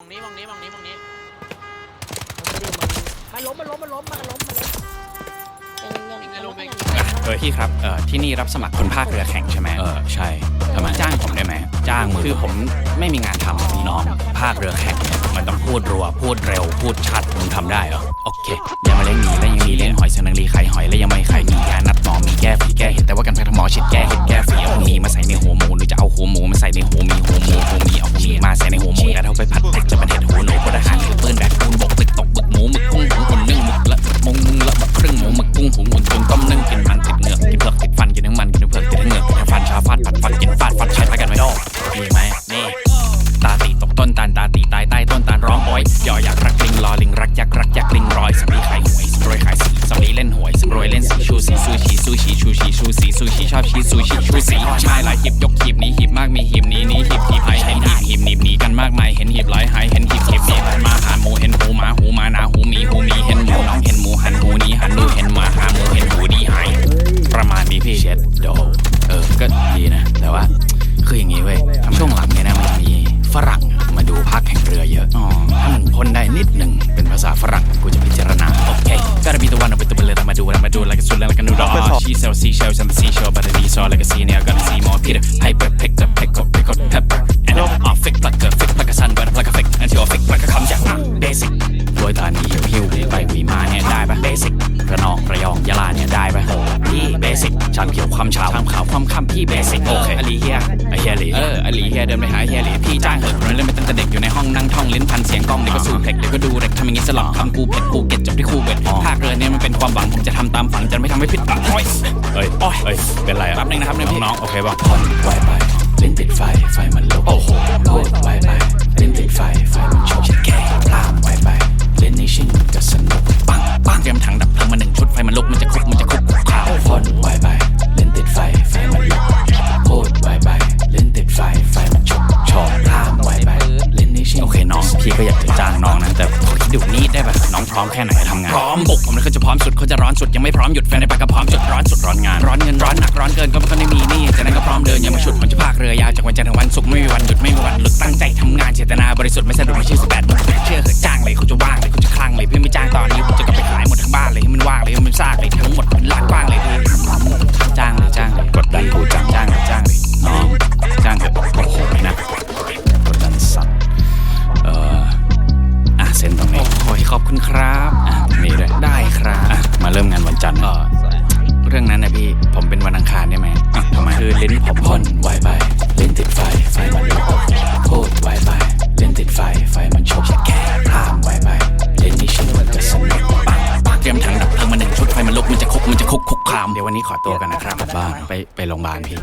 มองนี้มองนี้มองนี้มองนี้มันล้มมันล้มมันล้มมันล้มมันล้มยังไงลงไปเออพี่ครับเออที่นี่รับสมัครคนภาคเรือแข่งใช่ไหมเออใช่ทำไมจ้างผมได้ไหมจ้างมือคือผมไม่มีงานทำพี่น้องภาคเรือแข่งเนี่ยมันต้องพูดรัวพูดเร็วพูดชัดมึงทำได้เหรอโอเค งหุงอุ่นตุนต้มนึ่งกินมันติดเหงือกกินเผือกติดฟันกินทั้งมันกินทั้งเผือกติดทั้งเหงือกกินทั้งฟันชาฟาดปัดฟันกินฟาดฟันใช้พากันไว้ดอกมีไหมนี่ตาตีตกต้นตาลตาตีตายใต้ต้นตาลร้องโอยยออยากรักลิงรอลิงรักยักรักยักลิงรอยสำลีขายหวยสำรวยขายสีสำลีเล่นหวยสำรวยเล่นสีชูสีซูชีซูชีชูชีชูสีซูชีชอบชีซูชีชูสีชายหลายหีบยกหีบนี้หีบมากมีหีบนี้นี้หีบหีบหายเห็นหีบหีบหนีบหนีกันมากมายเห็นหีบ กเกอร์ซันเบิร์นลักเกอร์ฟิกแอนด์ที่ออฟฟิกลักเกอร์คำจากเบสิกโดยตอนนี้หิวหิวไปวีมาเนี่ยได้ปะ basic กระนองระยองยะลาเนี่ย สิกชามเขียวความเช้าชามขาวความค่ำพี่เบสิกโอเคอลีเฮียไอเฮียหลีเอออลีเฮียเดินไปหาเฮียหลีพี่จ้างเหอะคนนั้นเล่นไปตั้งแต่เด็กอยู่ในห้องนั่งท่องลิ้นพันเสียงกล้องเดี๋ยวก็สูเพล็กเดี๋ยวก็ดูเร็กทำอย่างงี้สลับคำกูเผ็ดกูเก็ตจบที่คู่เบ็ดภาคเรือเนี่ยมันเป็นความหวังผมจะทำตามฝันจะไม่ทำให้ผิดหวังโอ้ยเอ้ยโอ้ยเอ้ยเป็นไรแป๊บนึงนะครับเนี่ยพี่น้องโอเคป่ะผ่อนไวไปลิ้นติดไฟไฟมันลุกโอ้โหโคตรไวไป นี้ได้ป่ะน้องพร้อมแค่ไหนทำงานพร้อมบุกผมเลยเขาจะพร้อมสุดเขาจะร้อนสุดยังไม่พร้อมหยุดแฟนในปากก็พร้อมจุดร้อนสุดร้อนงานร้อนเงินร้อนหนักร้อนเกินก็ไม่ค่อยได้มีนี่จากนั้นก็พร้อมเดินอย่ามาฉุดมันจะพากเรือยาวจากวันจันทร์ถึงวันศุกร์ไม่มีวันหยุดไม่มีวันหลุดตั้งใจทำงานเจตนาบริสุทธิ์ไม่สะดุดไม่ชื่อสิ โอ้ยขอบคุณครับอะมีด้วยได้ครับอะมาเริ่มงานวันจันทร์เรื่องนั้นนะพี่ผมเป็นวันอังคารได้ไหมอะทำไมคือลิ้นผมพ่นไวไปลิ้นติดไฟไฟมันลุกโคตรไวไปลิ้นติดไฟไฟมันชกแก่พลามไวไปลิ้นนี่ชินมันจะสนุกปังปังเตรียมถังดับเพลิงมาหนึ่งชุดไฟมันลุกมันจะคุกมันจะคุกคุกคามเดี๋ยววันนี้ขอตัวกันนะครับกลับบ้านไปไปโรงพยาบาลพี่